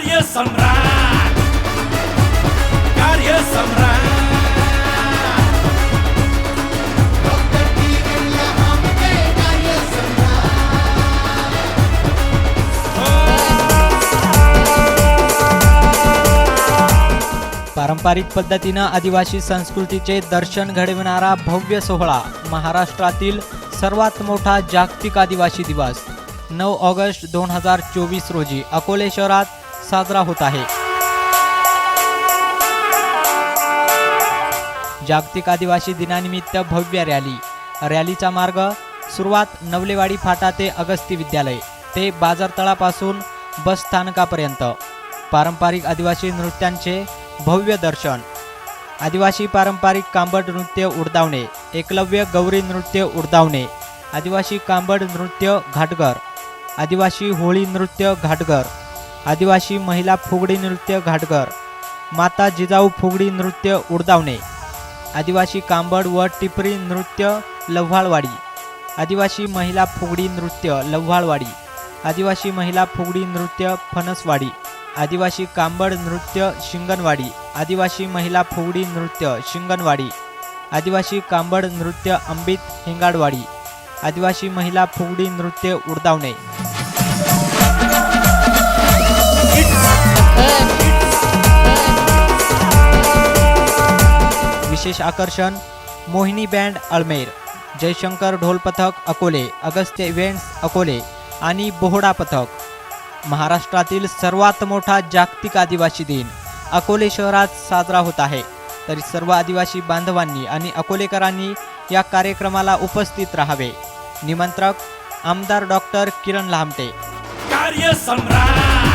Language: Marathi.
कार्य सम्राट। कार्य सम्राट। पारंपरिक पद्धतीनं आदिवासी संस्कृतीचे दर्शन घडविणारा भव्य सोहळा महाराष्ट्रातील सर्वात मोठा जागतिक आदिवासी दिवस. नऊ ऑगस्ट दोन हजार चोवीस रोजी अकोले शहरात साजरा होत आहे. जागतिक आदिवासी दिनानिमित्त भव्य रॅली. रॅलीचा मार्ग सुरुवात नवलेवाडी फाटा ते अगस्ती विद्यालय ते बाजारतळापासून बस स्थानकापर्यंत. पारंपरिक आदिवासी नृत्यांचे भव्य दर्शन. आदिवासी पारंपरिक कांबड नृत्य उडदावणे एकलव्य गौरी नृत्य उडदावणे आदिवासी कांबड नृत्य घाटगर आदिवासी होळी नृत्य घाटगर आदिवासी महिला फुगडी नृत्य घाटघर माता जिजाऊ फुगडी नृत्य उडदावणे आदिवासी कांबड व टिपरी नृत्य लव्हाळवाडी आदिवासी महिला फुगडी नृत्य लव्हाळवाडी आदिवासी महिला फुगडी नृत्य फणसवाडी आदिवासी कांबड नृत्य शिंगणवाडी आदिवासी महिला फुगडी नृत्य शिंगणवाडी आदिवासी कांबड नृत्य अंबित हिंगाडवाडी आदिवासी महिला फुगडी नृत्य उडदावणे. विशेष आकर्षण मोहिनी बँड अळमेर जयशंकर ढोल पथक अकोले अगस्त्य इव्हेंट्स अकोले आणि बोहडा पथक महाराष्ट्रातील सर्वात मोठा जागतिक आदिवासी दिन अकोले शहरात साजरा होत आहे तरी सर्व आदिवासी बांधवांनी आणि अकोलेकरांनी या कार्यक्रमाला उपस्थित राहावे निमंत्रक आमदार डॉक्टर किरण लामटे कार्य सम्राट